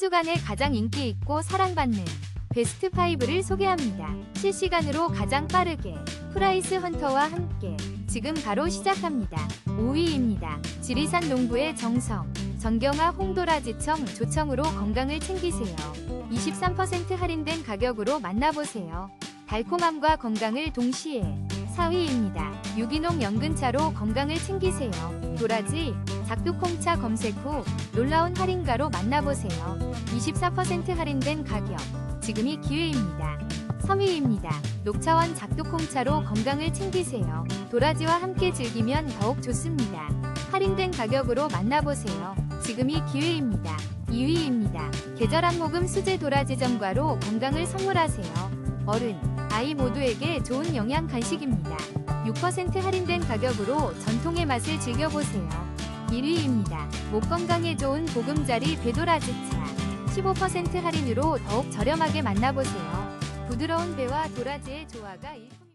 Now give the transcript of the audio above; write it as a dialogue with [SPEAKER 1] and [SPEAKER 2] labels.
[SPEAKER 1] 주간에 가장 인기 있고 사랑받는 베스트 5를 소개합니다. 실시간으로 가장 빠르게 프라이스 헌터와 함께 지금 바로 시작합니다. 5위입니다. 지리산 농부의 정성, 정경화 홍도라지청 조청으로 건강을 챙기세요. 23% 할인된 가격으로 만나보세요. 달콤함과 건강을 동시에 4위입니다. 유기농 연근차로 건강을 챙기세요. 도라지, 작두콩차 검색 후 놀라운 할인가로 만나보세요. 24% 할인된 가격. 지금이 기회입니다. 3위입니다. 녹차원 작두콩차로 건강을 챙기세요. 도라지와 함께 즐기면 더욱 좋습니다. 할인된 가격으로 만나보세요. 지금이 기회입니다. 2위입니다. 계절한 모금 수제 도라지 점과로 건강을 선물하세요. 어른, 아이 모두에게 좋은 영양 간식입니다. 6% 할인된 가격으로 전통의 맛을 즐겨보세요. 1위입니다. 목 건강에 좋은 보금자리 배도라지차. 15% 할인으로 더욱 저렴하게 만나보세요. 부드러운 배와 도라지의 조화가 일품.